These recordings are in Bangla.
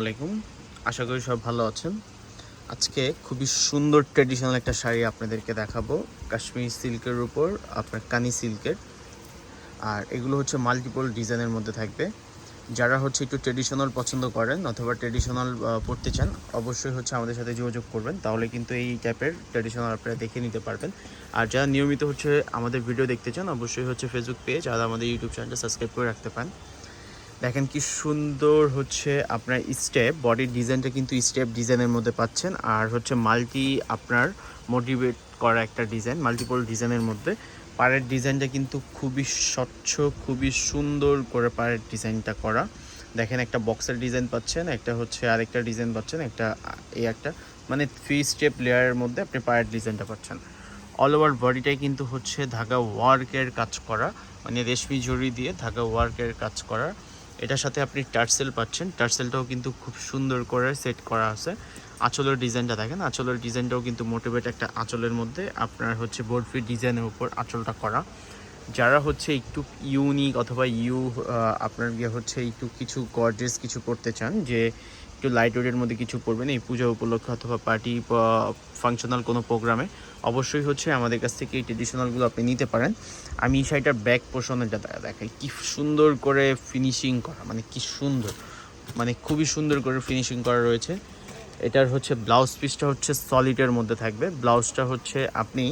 আলাইকুম। আশা করি সব ভালো আছেন। আজকে খুবই সুন্দর ট্রেডিশনাল একটা শাড়ি আপনাদেরকে দেখাবো। কাশ্মীর সিল্কের উপর, আপনার কানি সিল্কের। আর এগুলো হচ্ছে মাল্টিপল ডিজাইনের মধ্যে থাকবে। যারা হচ্ছে একটু ট্রেডিশনাল পছন্দ করেন অথবা ট্রেডিশনাল পড়তে চান, অবশ্যই হচ্ছে আমাদের সাথে যোগাযোগ করবেন। তাহলে কিন্তু এই টাইপের ট্রেডিশনাল আপনারা দেখে নিতে পারবেন। আর যারা নিয়মিত হচ্ছে আমাদের ভিডিও দেখতে চান, অবশ্যই হচ্ছে ফেসবুক পেজ আর আমাদের ইউটিউব চ্যানেলটা সাবস্ক্রাইব করে রাখতে পারেন। দেখেন কি সুন্দর হচ্ছে আপনার স্টেপ বডির ডিজাইনটা কিন্তু স্টেপ ডিজাইনের মধ্যে পাচ্ছেন। আর হচ্ছে মাল্টি আপনার মোটিভেট করা একটা ডিজাইন মাল্টিপল ডিজাইনের মধ্যে। পাড়ের ডিজাইনটা কিন্তু খুবই স্বচ্ছ, খুবই সুন্দর করে পাড়ের ডিজাইনটা করা। দেখেন একটা বক্সের ডিজাইন পাচ্ছেন, একটা হচ্ছে আরেকটা ডিজাইন পাচ্ছেন, একটা, এই একটা। মানে থ্রি স্টেপ লেয়ারের মধ্যে আপনি পায়ের ডিজাইনটা পাচ্ছেন। অল ওভার বডিটাই কিন্তু হচ্ছে ধাগা ওয়ার্কের কাজ করা। মানে রেশমি জড়ি দিয়ে ধাগা ওয়ার্কের কাজ করা। এটার সাথে আপনি টার্সেল পাচ্ছেন। টার্সেলটাও কিন্তু খুব সুন্দর করে সেট করা আছে। আঁচলের ডিজাইনটা দেখেন। আঁচলের ডিজাইনটাও কিন্তু মোটিভেট একটা আঁচলের মধ্যে আপনার হচ্ছে বোর্ডফি ডিজাইনের উপর আঁচলটা করা। যারা হচ্ছে একটু ইউনিক অথবা ইউ আপনার গিয়ে হচ্ছে একটু কিছু গর্জেস কিছু করতে চান, যে একটু লাইট ওয়েটের মধ্যে কিছু করবেন, এই পূজা উপলক্ষে অথবা পার্টি ফাংশনাল কোনো প্রোগ্রামে অবশ্যই হচ্ছে আমাদের কাছ থেকে এই ট্রেডিশনালগুলো আপনি নিতে পারেন। আমি এই শাড়িটার ব্যাক পোষণেরটা দেখাই, কি সুন্দর করে ফিনিশিং করা মানে কি সুন্দর মানে খুবই সুন্দর করে ফিনিশিং করা রয়েছে। এটার হচ্ছে ব্লাউজ পিসটা হচ্ছে সলিডের মধ্যে থাকবে। ব্লাউজটা হচ্ছে আপনি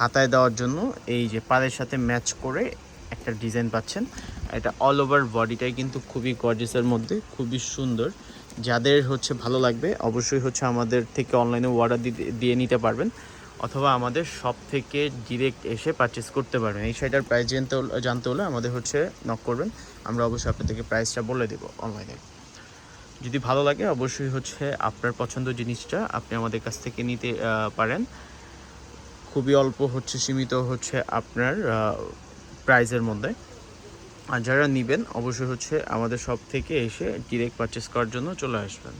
হাতায় দেওয়ার জন্য এই যে পাড়ের সাথে ম্যাচ করে একটা ডিজাইন পাচ্ছেন। এটা অল ওভার বডিটাই কিন্তু খুবই গর্জেসের মধ্যে, খুবই সুন্দর। যাদের হচ্ছে ভালো লাগবে, অবশ্যই হচ্ছে আমাদের থেকে অনলাইনে অর্ডার দিয়ে নিতে পারবেন। অথবা আমাদের শপ থেকে ডিরেক্ট এসে পারচেস করতে পারবেন। এই শাড়িটার প্রাইস জানতে জানতে হলে আমাদের হচ্ছে নক করবেন। আমরা অবশ্যই আপনাদেরকে প্রাইসটা বলে দেবো অনলাইনে যদি ভালো লাগে, অবশ্যই হচ্ছে আপনার পছন্দ জিনিসটা আপনি আমাদের কাছ থেকে নিতে পারেন। খুবই অল্প হচ্ছে সীমিত হচ্ছে আপনার প্রাইজের মধ্যে। আর যারা নেবেন, অবশ্যই হচ্ছে আমাদের সব থেকে এসে ডিরেক্ট পারচেস করার জন্য চলে আসবেন।